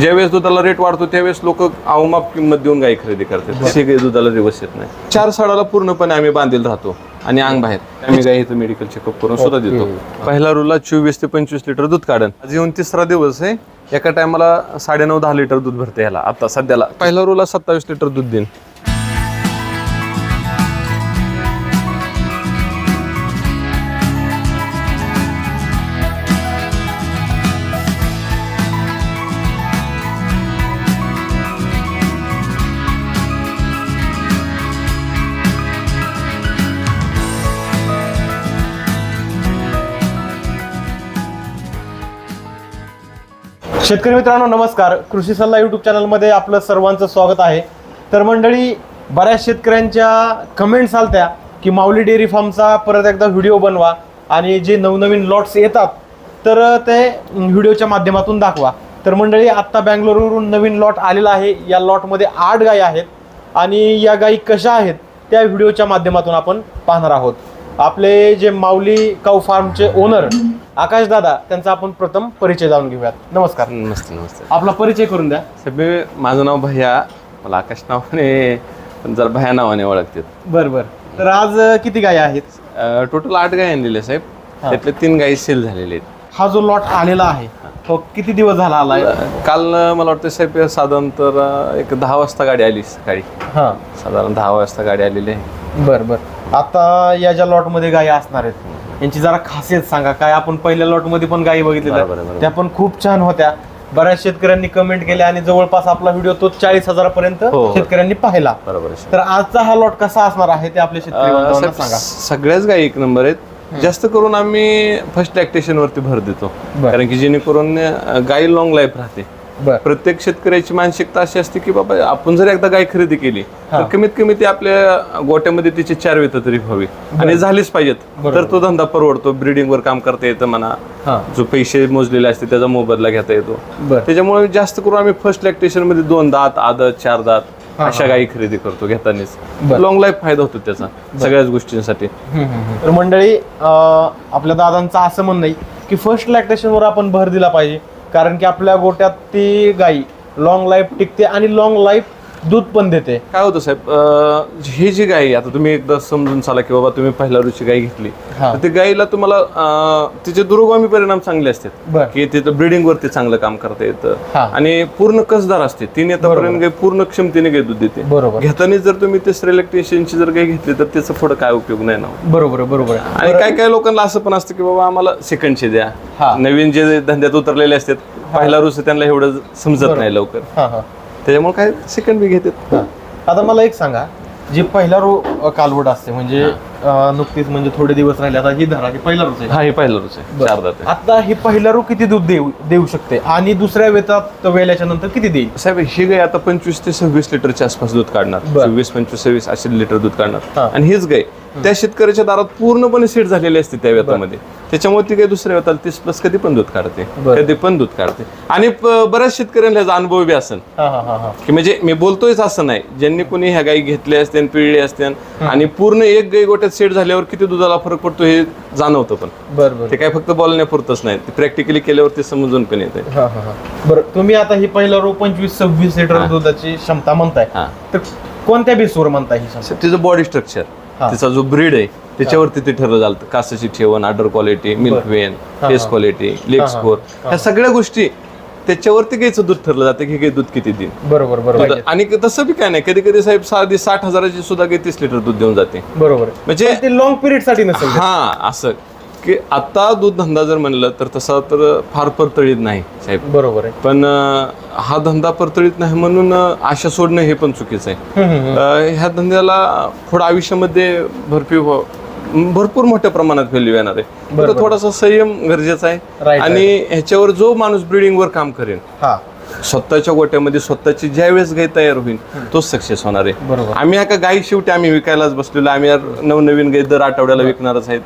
ज्यावेळेस दुधाला रेट वाढतो त्यावेळेस लोक अवमाप किंमत देऊन गाई खरेदी करतात. तसे काही दुधाला दिवस येत नाही. चार साडाला पूर्णपणे आम्ही बांधील राहतो आणि अंग बाहेर. आम्ही गाई इथं मेडिकल चेकअप करून सुद्धा देतो. पहिला रुला चोवीस ते पंचवीस लिटर दूध काढन. आज येऊन तिसरा दिवस आहे. एका टायमाला साडेनऊ दहा लिटर दूध भरते ह्याला. आता सध्याला. पहिला रुला सत्तावीस लिटर दूध देईन. शेतकरी मित्रांनो नमस्कार. कृषी सल्ला यूट्यूब चॅनलमध्ये आपलं सर्वांचं स्वागत आहे. तर मंडळी बऱ्याच शेतकऱ्यांच्या कमेंट्स आलत्या की माऊली डेअरी फार्मचा परत एकदा व्हिडिओ बनवा आणि जे नवनवीन लॉट्स येतात तर ते व्हिडिओच्या माध्यमातून दाखवा. तर मंडळी आत्ता बँगलोरवरून नवीन लॉट आलेला आहे. या लॉटमध्ये आठ गायी आहेत आणि या गायी कशा आहेत त्या व्हिडिओच्या माध्यमातून आपण पाहणार आहोत. आपले जे माऊली काऊ फार्मचे ओनर आकाश दादा त्यांचा आपण प्रथम परिचय जाणून घेऊयात. नमस्कार. नमस्ते नमस्ते. आपला परिचय करून द्या. मी माझं नाव भैया मला आकाश नावाने पण जरा भया नावाने ओळखतात. बर बर. तर आज अं, किती गाय आहेत? टोटल आठ गाय आणलेले साहेब. त्यातले तीन गायी सेल झालेले आहेत. हा जो लॉट आलेला आहे तो किती दिवस झाला आलाय? काल अं, मला वाटतं साहेब साधारण तर अं, एक दहा वाजता गाडी आली सकाळी. हा. साधारण दहा वाजता गाडी आलेली आहे. बर बर. आता या ज्या लॉटमध्ये गायी असणार आहेत यांची जरा खासियत सांगा. काय आपण पहिल्या लॉटमध्ये पण गायी बघितलेल्या बरोबर. त्या पण खूप छान होत्या. बऱ्याच शेतकऱ्यांनी कमेंट केल्या आणि जवळपास आपला व्हिडिओ तो चाळीस हजारापर्यंत हो. शेतकऱ्यांनी पाहिला. बरोबर तर आजचा हा लॉट कसा असणार आहे ते आपल्या साहेब, सांगा सगळ्याच गायी एक नंबर आहेत. जास्त करून आम्ही फर्स्ट लॅक्टेशन वरती भर देतो. कारण की जेणेकरून गाई लॉंग लाईफ राहते. प्रत्येक शेतकऱ्याची मानसिकता अशी असते की बाबा आपण जर एकदा गाय खरेदी केली तर कमीत कमी ती आपल्या गोट्यामध्ये तिची चार वेत तरी व्हावी. आणि झालीच पाहिजेत. तर तो धंदा परवडतो. ब्रिडिंग वर काम करता येतं म्हणा. हा. जो पैसे मोजलेले असते त्याचा मोबदला घेता येतो. त्याच्यामुळे जास्त करून आम्ही फर्स्ट लॅक्टेशनमध्ये दोन दात आदत चार दात अशा गायी खरेदी करतो घेतानाच. लॉंग लाईफ फायदा होतो त्याचा सगळ्याच गोष्टींसाठी. तर मंडळी आपल्या दादांचं असं म्हणणं आहे की फर्स्ट लॅक्टेशनवर आपण भर दिला पाहिजे. कारण की आपल्या गोट्यात ती गाई लॉंग लाईफ टिकते आणि लॉंग लाईफ दूध पण देते. काय होतं साहेब अं, ही जी गाय आहे, आता तुम्ही एकदा समजून चाला की बाबा तुम्ही पहिल्या रुची गाय घेतली. हा. तर ते गायीला तुम्हाला अं, तिचे दुरोगामी परिणाम चांगले असतात. बर. की तिथं ब्रिडिंग वरती चांगलं काम करता येतं. हा. आणि पूर्ण कसदार असते. तीन येतापर्यंत गाय पूर्ण क्षमतेने गाय दूध देते. बरोबर. घेताना जर तुम्ही तिसऱ्या इलेक्ट्रिशियनची जर गाय घेतली तर त्याचं पुढं काय उपयोग नाही ना? बरोबर बरोबर. आणि काय काय लोकांना असं पण असतं की बाबा आम्हाला सेकंडचे द्या. नवीन जे धंद्यात उतरलेले असतात पहिला रुस त्यांना एवढं समजत नाही लवकर. हा हा. त्याच्यामुळे काय सेकंड बी घेतात हा. आता मला एक सांगा जे पहिला रो कालवड असते म्हणजे नुकतीच म्हणजे थोडे दिवस राहिले. आता ही धरा ही पहिला रोज आहे. हा हे पहिला रुस आहे. चार दात. आहे. आता ही पहिला रो किती दूध देऊ देऊ शकते? आणि दुसऱ्या वेतात वेल्याच्या नंतर किती देईल? साहेब ही गाय आता पंचवीस ते सव्वीस लिटरच्या आसपास दूध काढणार. बरं. चोवीस पंचवीस सव्वीस असे लिटर दूध हा. काढणार आणि हीच गाय त्या शेतकऱ्याच्या दारात पूर्णपणे सेट झालेली असते त्या व्यतामध्ये त्याच्यामुळे ती गाय दुसऱ्या वेताला तीस प्लस कधी पण दूध काढते. बरं. कधी पण दूध काढते. आणि प- बऱ्याच शेतकऱ्यांना अनुभव बी असेल हा हा हा हा. की म्हणजे मी बोलतोयच असं नाही. ज्यांनी कोणी ह्या गायी घेतल्या असत्या पिळले असत्या आणि पूर्ण एक गाई गोट्यात सेट झाल्यावर किती दुधाला फरक पडतो हे जाणवतं पण. बर बर. ते काय फक्त बोलण्यापुरतच नाही. ते प्रॅक्टिकली केल्यावर ते समजून पण येते हा हा हा. बरं तुम्ही आता ही पहिला रो पंचवीस सव्वीस लिटर दुधाची क्षमता म्हणताय. हा. तर कोणत्या बेसवर म्हणताय ही क्षमता? तिचं बॉडी स्ट्रक्चर हा. तिचा जो ब्रीड आहे त्याच्यावरती ते ठरलं झालं कासाची ठेवण order quality milk vein face. Quality leg score ह्या सगळ्या गोष्टी त्याच्यावरती घ्यायचं दूध ठरलं जातं की हे दूध किती देईल बरोबर बरोबर. दूध- आणि तसं बी काय नाही. कधी कधी साहेब साधी साठ हजाराची सुद्धा काही तीस लिटर दूध देऊन जाते. बरोबर. म्हणजे पण ते लॉंग पिरियडसाठी नसेल. हा असं. की आता दूध धंदा जर म्हणलं तर तसा तर फार परतळीत नाही साहेब. बरोबर आहे. पण अं, हा धंदा परतळीत नाही म्हणून अं, आशा सोडणं हे पण चुकीचं आहे. हम्म, हम्म, अं, ह्या धंद्याला पुढं आयुष्यामध्ये भरपूर भरपूर मोठ्या प्रमाणात व्हॅल्यू येणार आहे. तर थोडासा संयम गरजेचा आहे. आणि ह्याच्यावर जो माणूस ब्रिडिंग वर काम करेन हा. स्वतःच्या गोट्यामध्ये स्वतःची ज्या वेळेस गाय तयार होईल तोच सक्सेस होणार आहे. आम्ही एका गाई शेवटी आम्ही विकायलाच बसलेलो. आम्ही नवनवीन गाई दर आठवड्याला विकणारच आहेत.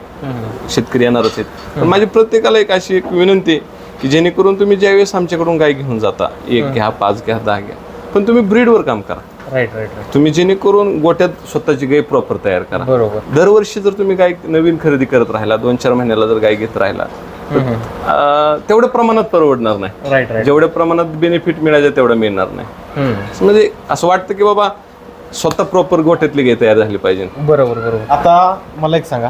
शेतकरी येणारच आहेत. पण माझी प्रत्येकाला एक अशी एक विनंती की जेणेकरून तुम्ही ज्यावेळेस आमच्याकडून गाय घेऊन जाता एक घ्या पाच घ्या दहा घ्या पण तुम्ही ब्रीडवर काम करा. राईट राईट राईट तुम्ही जेणेकरून गोट्यात स्वतःची गाय प्रॉपर तयार करा. बरोबर. दरवर्षी जर तुम्ही गाय नवीन खरेदी करत राहिला दोन चार महिन्याला जर गाय घेत राहिला अं, तेवढ्या प्रमाणात परवडणार नाही. राईट राईट जेवढ्या प्रमाणात बेनिफिट मिळायचं तेवढं मिळणार नाही. म्हणजे असं वाटतं की बाबा स्वतः प्रॉपर गोठ्यातली गाय तयार झाली पाहिजे. बरोबर बरोबर. आता मला एक सांगा.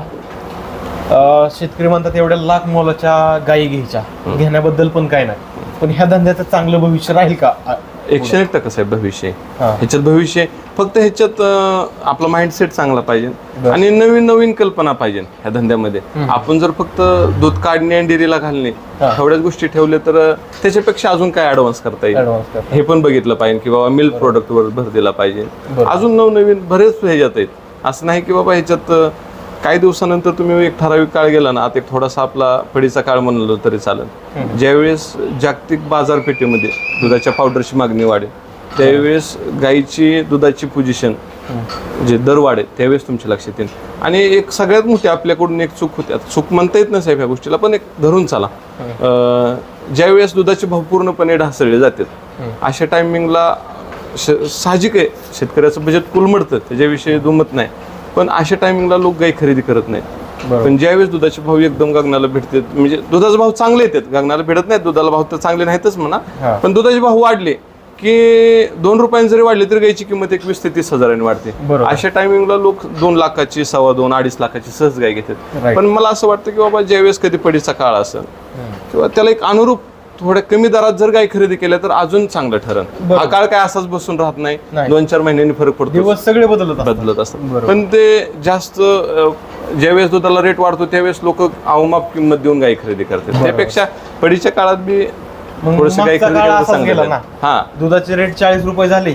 अं, शेतकरी म्हणतात एवढ्या लाख मोलाच्या गायी घ्यायच्या. घेण्याबद्दल पण काय नाही. पण ह्या धंद्याचं चांगलं भविष्य राहील का? आ- एकशे एक टक्का साहेब भविष्य आहे. ह्याच्यात भविष्य. फक्त ह्याच्यात आपला माइंडसेट चांगला पाहिजे. आणि नवीन नवीन कल्पना पाहिजे ह्या धंद्यामध्ये. आपण जर फक्त दूध काढणे आणि डेअरीला घालणे. एवढ्याच गोष्टी ठेवल्या तर त्याच्यापेक्षा अजून काय ऍडव्हान्स करता येईल. हे पण बघितलं पाहिजे की बाबा मिल्क प्रोडक्ट वर भर दिला पाहिजे. अजून नवनवीन बरेच ह्याच्यात आहेत. असं नाही की बाबा ह्याच्यात काही दिवसानंतर तुम्ही एक ठराविक काळ गेला ना आता एक थोडासा आपला पडीचा काळ म्हणलो तरी चालेल. ज्यावेळेस जागतिक बाजारपेठेमध्ये दुधाच्या पावडरची मागणी वाढेल त्यावेळेस गाईची दुधाची पोझिशन जे दर वाढेल त्यावेळेस तुमच्या लक्षात येईल. आणि एक सगळ्यात मोठी आपल्याकडून एक चूक होती. आता चूक म्हणता येत नाही साहेब ह्या गोष्टीला पण एक धरून चाला. ज्यावेळेस दुधाचे भाव पूर्णपणे ढासळले जातात अशा टायमिंगला साहजिक आहे. शेतकऱ्याचं बजेट कुलमडतं त्याच्याविषयी दुमत नाही. पण अशा टायमिंगला लोक गाई खरेदी करत नाहीत पण ज्यावेळेस दुधाचे भाव एकदम गगनाला भेटतात म्हणजे दुधाचे भाव चांगले येतात गगनाला भेटत नाहीत दुधाला भाव तर चांगले नाहीतच. म्हणा पण दुधाचे भाव वाढले की दोन रुपयांनी जरी वाढले तरी गायची किंमत एक वीस ते तीस हजारांनी वाढते. अशा टायमिंगला लोक दोन लाखाची सव्वा दोन अडीच लाखाची सहज गाय घेतात. पण मला असं वाटतं की बाबा ज्यावेळेस कधी पडीचा काळ असेल किंवा त्याला एक अनुरूप थोड्या कमी दरात जर गाय खरेदी केल्या तर अजून चांगलं ठरण हा काळ काय असाच बसून राहत नाही. दोन चार महिन्यांनी फरक पडतो दिवस सगळे बदलत. बदलत असतात. पण ते जास्त ज्यावेळेस दुधाला रेट वाढतो त्यावेळेस लोक अवमाप किंमत देऊन गाय खरेदी करतात. त्यापेक्षा पडीच्या काळात बी थोडस गाय खरेदी. हा. दुधाचे रेट चाळीस रुपये झाले.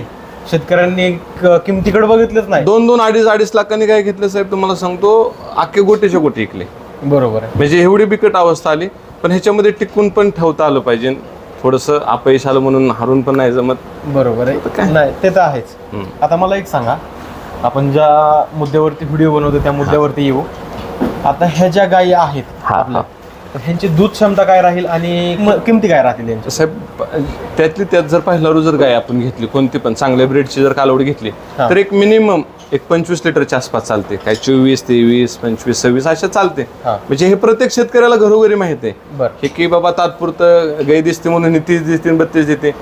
शेतकऱ्यांनी किमतीकडे बघितलंच नाही. दोन दोन अडीच अडीच लाखांनी काय घेतलं साहेब तुम्हाला सांगतो अख्खे गोटीच्या गोटी इकले. बरोबर आहे. म्हणजे एवढी बिकट अवस्था आली. पण ह्याच्यामध्ये टिकून पण ठेवता आलं पाहिजे. थोडंसं अपयश आलं म्हणून हारून पण नाही जमत. बरोबर आहे. नाही ते तर आहेच. आता मला एक सांगा. आपण ज्या मुद्द्यावरती व्हिडिओ बनवतो त्या मुद्द्यावरती येऊ. आता ह्या ज्या गायी आहेत आपल्या ह्यांची दूध क्षमता काय राहील आणि किमती काय राहतील यांच्या साहेब त्यातली त्यात जर पहिला जर गाय आपण घेतली कोणती पण चांगल्या ब्रेडची जर कालवडी घेतली. तर एक मिनिमम एक पंचवीस लिटरच्या आसपास चालते. काय चोवीस तेवीस पंचवीस सव्वीस अशा चालते. हा. म्हणजे हे प्रत्येक शेतकऱ्याला घरोघरी माहिती आहे. बर. हे की बाबा तात्पुरतं गाई दिसते म्हणून तीस दिसते बत्तीस देते.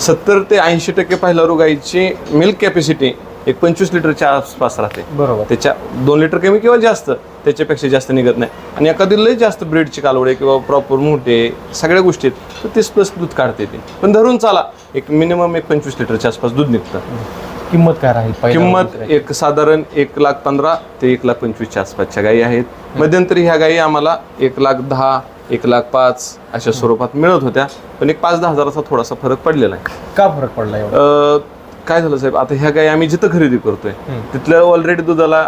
सत्तर ते ऐंशी टक्के पहिला गाईची मिल्क कॅपॅसिटी एक पंचवीस लिटरच्या आसपास राहते. बरोबर. त्याच्या दोन लिटर कमी किंवा जास्त त्याच्यापेक्षा जास्त निघत नाही. आणि एखादी लय जास्त ब्रेडची कालवडे किंवा प्रॉपर मोठे सगळ्या गोष्टी आहेत तर तीस प्लस दूध काढते ते. पण धरून चाला एक मिनिमम एक पंचवीस लिटरच्या आसपास दूध निघतं. किंमत काय राहील? किंमत दुसऱ्या? एक साधारण एक लाख पंधरा ते एक लाख पंचवीसच्या आसपासच्या गायी आहेत. मध्यंतरी ह्या गायी आम्हाला एक लाख दहा एक लाख पाच अशा स्वरूपात मिळत होत्या. पण एक पाच दहा हजाराचा थोडासा फरक पडलेला आहे. का फरक पडला एवढा? अं, काय झालं साहेब? आता ह्या गायी आम्ही जिथं खरेदी करतोय तिथल्या ऑलरेडी दुधाला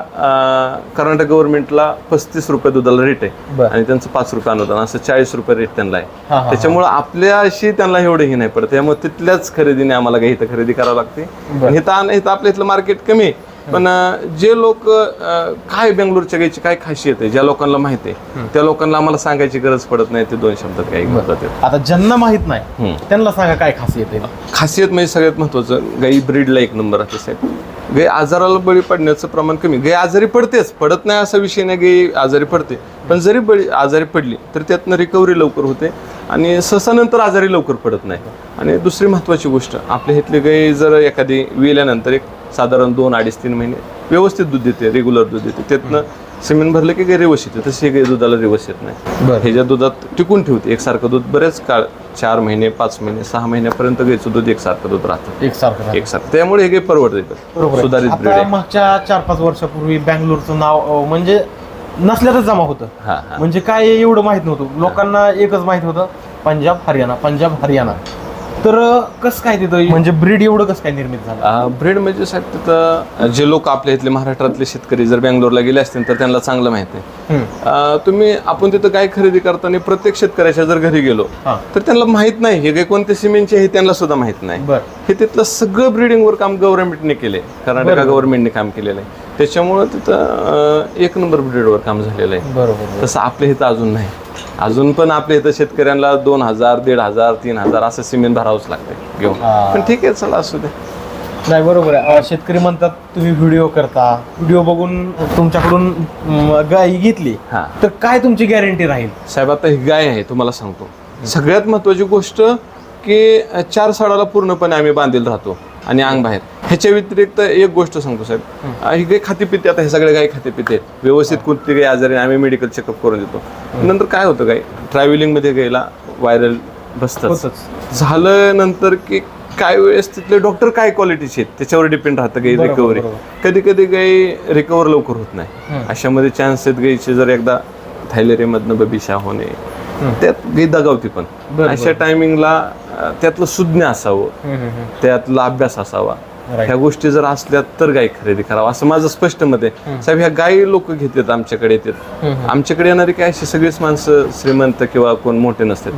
कर्नाटक गव्हर्नमेंटला पस्तीस रुपये दुधाला रेट आहे. आणि त्यांचं पाच रुपये अनुदान असं चाळीस रुपये रेट त्यांना आहे. त्याच्यामुळे आपल्याशी त्यांना एवढं हे नाही पडत. त्यामुळे तिथल्याच खरेदीने आम्हाला काही इथं खरेदी करावं लागते. आणि इथं आपल्या इथलं मार्केट कमी आहे. पण जे लोक काय बेंगलोरच्या गायची काय खासियत आहे ज्या लोकांना माहिती आहे त्या लोकांना आम्हाला सांगायची गरज पडत नाही ते दोन शब्दात काही म्हणतात. आता ज्यांना माहीत नाही. त्यांना सांगा काय खासियत आहे. खासियत म्हणजे सगळ्यात महत्वाचं गाई ब्रीडला एक नंबर आहे साहेब. गाई आजाराला बळी पडण्याचं प्रमाण कमी गाई आजारी पडतेच पडत नाही असा विषय नाही गाई आजारी पडते. पण जरी बळी आजारी पडली तर त्यातनं रिकव्हरी लवकर होते. आणि सहसानंतर आजारी लवकर पडत नाही. आणि दुसरी महत्वाची गोष्ट आपल्या इथली गाई जर एखादी विल्यानंतर एक साधारण दोन अडीच तीन महिने व्यवस्थित दूध देते रेग्युलर दूध देते त्यातनं सिमेंट भरलं की गाई रिवस येते तशी गाई दुधाला रिवस येत नाही. बरं. हे ज्या दुधात टिकून ठेवते एकसारखं दूध बरेच काळ चार महिने पाच महिने सहा महिन्यापर्यंत गाईचं दूध एकसारखं दूध राहतं. एकसारखं. एकसारखं. त्यामुळे हे काही परवडते. सुधारित ब्रीड आता आहे. मागच्या चार पाच वर्षापूर्वी बँगलोरचं नाव म्हणजे नसल्यातच जमा होतं. म्हणजे काय एवढं माहीत नव्हतं. लोकांना एकच माहीत होतं. पंजाब हरियाणा पंजाब हरियाणा. तर कसं काय तिथं म्हणजे ब्रीड एवढं कसं काय निर्मित झालं? ब्रीड म्हणजे साहेब तिथं जे लोक आपल्या इथले महाराष्ट्रातले शेतकरी जर बँगलोरला गेले असतील तर त्यांना चांगलं माहिती आहे. अं, तुम्ही आपण तिथं गाय खरेदी करताना प्रत्येक शेतकऱ्याच्या जर घरी गेलो हा. तर त्यांना माहीत नाही हे गाय कोणत्या सिमेंटचे हे त्यांना सुद्धा माहीत नाही. बर. हे तिथलं सगळं ब्रीडिंगवर काम गव्हर्नमेंटने केले कर्नाटका गव्हर्नमेंटने काम केलेलं आहे. त्याच्यामुळं तिथं अं, एक नंबर ब्रीडवर काम झालेलं आहे. बरोबर तसं आपल्या इथं अजून नाही. अजून पण आपल्या इथं शेतकऱ्यांना दोन हजार दीड हजार तीन हजार असं सिमेंट भरावंच लागतंय. घेऊन. हा. पण ठीक आहे चला असू दे. नाही बरोबर आहे. अं, शेतकरी म्हणतात तुम्ही व्हिडिओ करता. व्हिडिओ बघून तुमच्याकडून म, गाय घेतली. हा. तर काय तुमची गॅरंटी राहील? साहेब आता ही गाय आहे तुम्हाला सांगतो. सगळ्यात महत्वाची गोष्ट की अ, चार साडाला पूर्णपणे आम्ही बांधील राहतो आणि अंग बाहेर. ह्याच्या व्यतिरिक्त एक गोष्ट सांगतो साहेब. ही. गाय खाते पिते आता हे सगळे गाय खाते पिते. व्यवस्थित कोणती गाय आजारी आहे, आम्ही मेडिकल चेकअप करून देतो. नंतर काय होतं गाय ट्रॅव्हलिंगमध्ये गायला व्हायरल बसतं होतच. झालं नंतर की काय वेळेस तिथले डॉक्टर काय क्वालिटीचे आहेत त्याच्यावर डिपेंड राहतं गाई बरोबर, रिकव्हरी. कधी कधी गाई रिकवर लवकर होत नाही. अशामध्ये चान्स आहेत गाईचे जर एकदा थायलेरियामधनं बबिशा होणे. त्यात गाई दगावती पण. अशा टायमिंगला त्यातलं सुज्ञ असावं. त्यातला अभ्यास असावा. ह्या गोष्टी जर असल्या तर गाय खरेदी करावं. असं माझं स्पष्ट मत आहे. साहेब ह्या गायी लोक घेतात आमच्याकडे येतात. आमच्याकडे येणारी काय अशी सगळीच माणसं श्रीमंत किंवा कोण मोठे नसतात.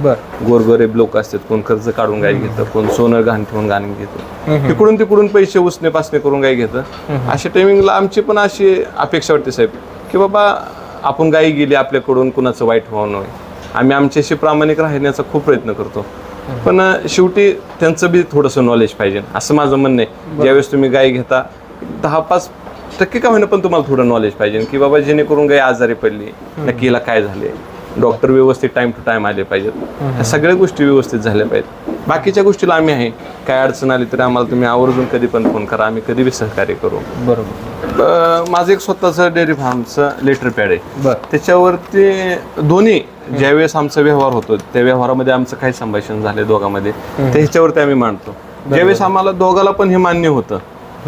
गोरगरीब लोक असतात. कोण कर्ज काढून गाय घेतं कोण सोनं घाण ठेवून गाण घेतं. तिकडून तिकडून पैसे उसने पासने करून गाय घेतं. अशा टायमिंगला आमची पण अशी अपेक्षा वाटते साहेब की बाबा आपण गायी गेली आपल्याकडून कुणाचं वाईट व्हावं नये. आम्ही आमच्याशी प्रामाणिक राहण्याचा खूप प्रयत्न करतो. पण शेवटी त्यांचं बी थोडंसं नॉलेज पाहिजे. असं माझं म्हणणं आहे. ज्यावेळेस तुम्ही गाय घेता दहा पाच टक्के का होईना पण तुम्हाला थोडं नॉलेज पाहिजे. की बाबा जेणेकरून गाय आजारी पडली नक्की हिला काय झाले डॉक्टर व्यवस्थित टाइम टू टाइम आले पाहिजेत. ह्या सगळ्या गोष्टी व्यवस्थित झाल्या पाहिजेत. बाकीच्या गोष्टीला आम्ही आहे. काय अडचण आली तरी आम्हाला तुम्ही आवर्जून कधी पण फोन करा. आम्ही कधी बी सहकार्य करू. बरोबर. माझं एक स्वतःचं डेअरी फार्मचं लेटर पॅड आहे. त्याच्यावरती दोन्ही ज्यावेळेस आमचा व्यवहार होतो त्या व्यवहारामध्ये आमचं काय संभाषण झाले दोघांमध्ये. ते ह्याच्यावरती आम्ही मांडतो. ज्यावेळेस आम्हाला दोघाला पण हे मान्य होतं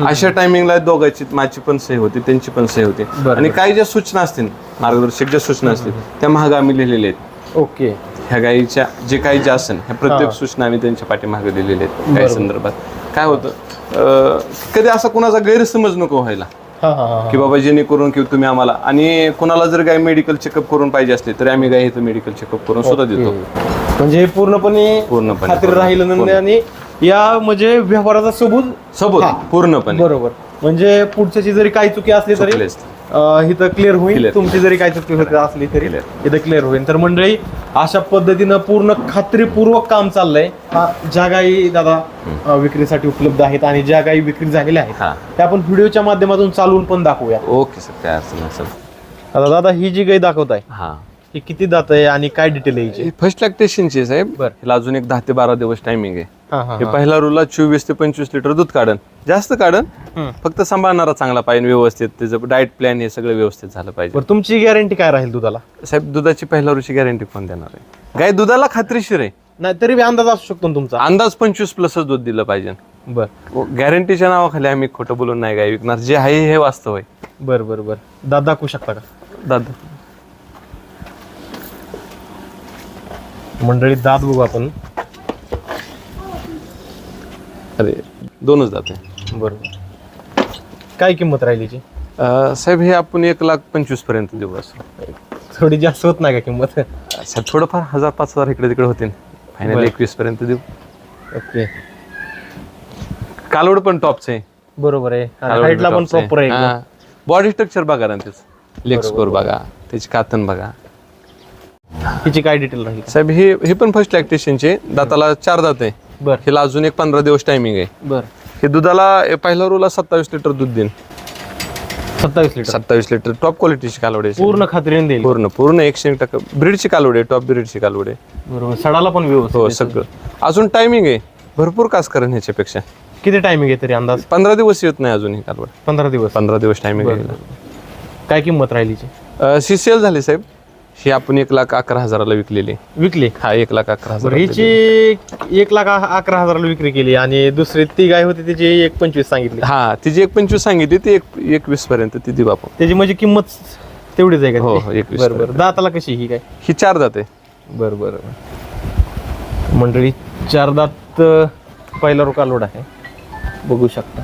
अशा टायमिंगला दोघांची माझी पण सही होती त्यांची पण सही होती. आणि काही ज्या सूचना असतील मार्गदर्शक ज्या सूचना असतील त्या महाग आम्ही लिहिलेल्या आहेत. ओके. ह्या गायीच्या जे काही जे असेल ह्या प्रत्येक. सूचना आम्ही त्यांच्या पाठीमागे दिलेल्या आहेत काही. संदर्भात. काय होतं कधी असा कुणाचा गैरसमज नको व्हायला. हा हा हा की बाबा जेणेकरून की तुम्ही आम्हाला आणि कोणाला जर गाय मेडिकल चेकअप करून पाहिजे असले तरी आम्ही गाय मेडिकल चेकअप करून सुद्धा देतो. म्हणजे पूर्णपणे पूर्णपणे राहील आणि या म्हणजे व्यवहाराचा सबूत? सबूत हा. पूर्णपणे. बरोबर. म्हणजे पुढच्याची जरी काही चुकी असली तरी. अं, इथं क्लिअर होईल. Clear. तुमची जरी काही चुकी होत असली तरी Clear. इथं क्लिअर होईल. तर मंडळी अशा पद्धतीनं पूर्ण खात्रीपूर्वक काम चाललंय. हा, ज्या गायी दादा अं, विक्रीसाठी उपलब्ध आहेत आणि ज्या गायी विक्री झालेल्या आहेत हा. त्या आपण व्हिडिओच्या माध्यमातून चालवून पण दाखवूया. ओके सर काय अडचण नसेल आता दादा ही जी गाय दाखवताय हा. ही किती दात आहे आणि काय डिटेल आहे हिची? फर्स्ट लॅक्टेशनची साहेब बर. अजून एक दहा ते बारा दिवस टायमिंग आहे. हा हा हे पहिला रुला चोवीस ते पंचवीस लिटर दूध काढन. जास्त काढन हम्म. फक्त सांभाळणारा चांगला पाहिजे व्यवस्थित. त्याचं डाएट प्लॅन हे सगळं व्यवस्थित झालं पाहिजे. बरं तुमची गॅरंटी काय राहील दुधाला? साहेब दुधाची पहिल्या वर्षी गॅरंटी कोण देणार आहे? गाय दुधाला खात्रीशीर आहे. नाही तरी बी अंदाज असू शकतो ना तुमचा. अंदाज पंचवीस प्लसच दूध दिलं पाहिजे. बर. गॅरंटीच्या नावाखाली आम्ही खोटं बोलून नाही गाय विकणार. जे आहे हे वास्तव आहे. बर बर बर. दादा दाखवू शकता का? दादा. मंडळी दात बघू आपण. अरे दोनच दात आहे. बरोबर. काय किंमत राहील याची? अं, साहेब हे आपण एक लाख पंचवीसपर्यंत देऊ असं. थोडी जास्त होत नाही का किंमत? साहेब थोडंफार हजार पाच हजार इकडे तिकडे होतील. फायनल बरं. एकवीस पर्यंत देऊ. ओके. कालोड पण टॉपचं. आहे. बरोबर आहे पण प्रॉपर आहे बॉडी स्ट्रक्चर बघा ना त्याचं. लेग स्कोर बघा. त्याची कातन बघा. हिची काय डिटेल राहील? साहेब हे हे पण फर्स्ट लॅक्टेशनचे दाताला चार दात आहे. बर. हिला अजून एक पंधरा दिवस टायमिंग आहे. बर. हे दुधाला पहिल्या रोला सत्तावीस लिटर दूध देईन. सत्तावीस लिटर सत्तावीस लिटर टॉप क्वालिटीची कालवडे पूर्ण खात्रीने देईल. पूर्ण पूर्ण एकशे एक टक्का. ब्रीडची कालवडे टॉप ब्रीडची कालवडे बरोबर. सडाला पण व्यवस्थित हो. सगळं. अजून टायमिंग आहे. भरपूर कास करण ह्याच्यापेक्षा. किती टायमिंग आहे तरी अंदाज? पंधरा दिवस येत नाही अजून ही कालवड. पंधरा दिवस. पंधरा दिवस टायमिंग काय किंमत राहील हिची? सी सेल झाली साहेब. ही आपण एक लाख अकरा हजाराला विकलेली. विकली? हा एक लाख अकरा हजार बरं हिची एक लाख अकरा हजाराला विक्री केली आणि दुसरी ती गाय होती तिची एक पंचवीस सांगितली. हा तिची एक पंचवीस सांगितली ती एक एकवीस पर्यंत ती देऊ आपण. त्याची म्हणजे किंमत तेवढीच आहे हो, का हो, ती? 21 बरं बरं. दाताला कशी ही काय ही चार जाते बरं बरं बरं. मंडळी चार दात अं, पहिला रोका लोड आहे. बघू शकता.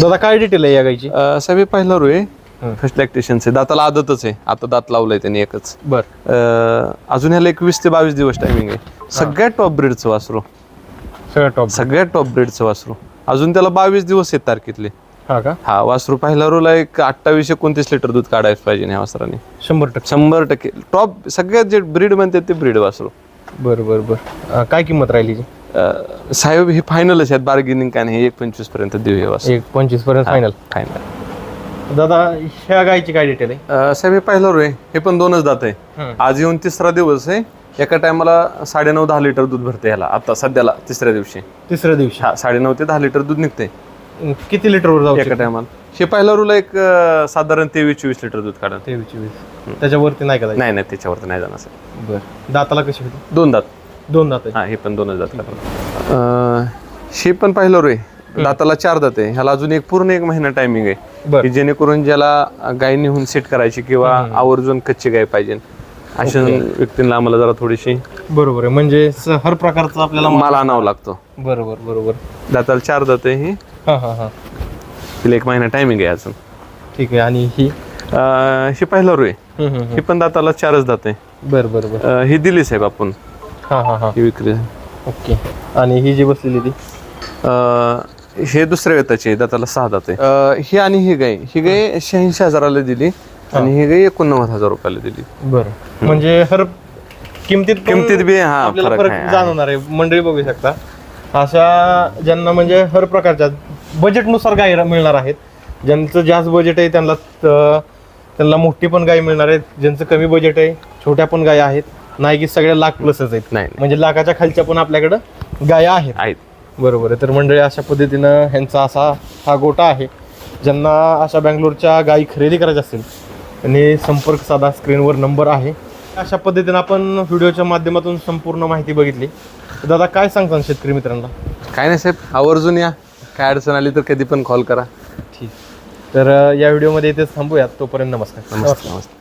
दादा काय डिटेल आहे या गायची? साहेब हे पहिला रो आहे. हं. फर्स्ट लॅक्टेशनचे दाताला आदतच आहे. आता दात लावलाय त्यांनी एकच. बर. अजून ह्याला एकवीस ते बावीस दिवस टायमिंग आहे. सगळ्यात टॉप ब्रीडचं वासरू. सगळं टॉप सगळ्यात टॉप ब्रीडचं वासरू. अजून त्याला बावीस दिवस आहेत तारखेतले. हा का? हा वासरू पहिला रोला एक अठ्ठावीस एकोणतीस लिटर दूध काढायला पाहिजे ह्या वासराने. शंभर टक्के. शंभर टक्के. टॉप सगळ्यात जे ब्रीड म्हणतात ते ब्रीड वासरू. बरं बरं बरं. काय किंमत राहिली साहेब हे फायनलच आहेत. बार्गेनिंग काय नाही. एक पंचवीसपर्यंत देऊ असं एक पंचवीसपर्यंत फायनल फायनल दादा ह्या गायची काय डिटेल आहे? साहेब हे पहिलं रो आहे हे पण दोनच दात आहे. आज येऊन तिसरा दिवस आहे. एका टायमाला साडेनऊ दहा लिटर दूध भरते ह्याला. आता सध्याला तिसऱ्या दिवशी. तिसऱ्या दिवशी. हा साडेनऊ ते दहा लिटर दूध निघते किती लिटरवर जाऊ एका टायमाला. हे पहिला रूल एक साधारण तेवीस चोवीस लिटर दूद काढत तेवीस चोवीस. त्याच्यावरती नाही का? नाही नाही त्याच्यावरती नाही जाणार साहेब. बरं. दाताला कशी होती दोन दात. दोन दात हा हे पण दोनच दात काढणार हे पण पाहिलं रे दाताला चार दात. आहे ह्याला अजून एक पूर्ण एक महिना टायमिंग आहे. बरं. की जेणेकरून ज्याला गाय नेहून सेट करायची किंवा आवर्जून कच्ची गाय पाहिजे. अशा व्यक्तींना आम्हाला जरा थोडीशी बरोबर आहे. म्हणजे स- हर प्रकारचं आपल्याला माल आणावा लागतो. बरोबर बरोबर. दाताला चार दात आहे ही. हा हा हा. तिला एक महिना टायमिंग आहे अजून. ठीक आहे. आणि ही? अं, हे पहिलं रो आहे हम्म, हम्म, ही पण दाताला चारच दात. आहे हम्म. बरं बरं बरं. अं, ही दिली साहेब आपण. हा हा हा. ही विक्री. ओके. आणि ही जी बसलेली ती? अं, हे दुसऱ्या वेताची दाताला सहा दात आहे. ही आणि ही गाय. ही गाय शहाऐंशी हजाराला दिली आणि ही. गाय एकोणनव्वद हजार रुपयाला दिली. बरं. म्हणजे हर किमतीत किमतीत बी हा फरक जाणवणार आहे. मंडळी बघू शकता. अशा ज्यांना म्हणजे हर प्रकारच्या बजेटनुसार गाय मिळणार आहेत. ज्यांचं जास्त बजेट आहे त्यांना त्यांना मोठी पण गाय मिळणार आहेत. ज्यांचं कमी बजेट आहे छोट्या पण गाय आहेत. नाही की सगळ्या लाख प्लसच आहेत. नाही. म्हणजे लाखाच्या खालच्या पण आपल्याकडं गाया आहेत. बरोबर आहे. तर मंडळी अशा पद्धतीनं ह्यांचा असा हा गोटा आहे. ज्यांना अशा बँगलोरच्या गायी खरेदी करायच्या असतील आणि संपर्क साधा स्क्रीनवर नंबर आहे. अशा पद्धतीनं आपण व्हिडिओच्या माध्यमातून संपूर्ण माहिती बघितली. दादा काय सांगता शेतकरी मित्रांना? काय नाही साहेब आवर्जून या. काय अडचण आली तर कधी पण कॉल करा. ठीक. तर या व्हिडिओमध्ये इथेच थांबूयात. तोपर्यंत नमस्कार. नमस्ते नमस्ते.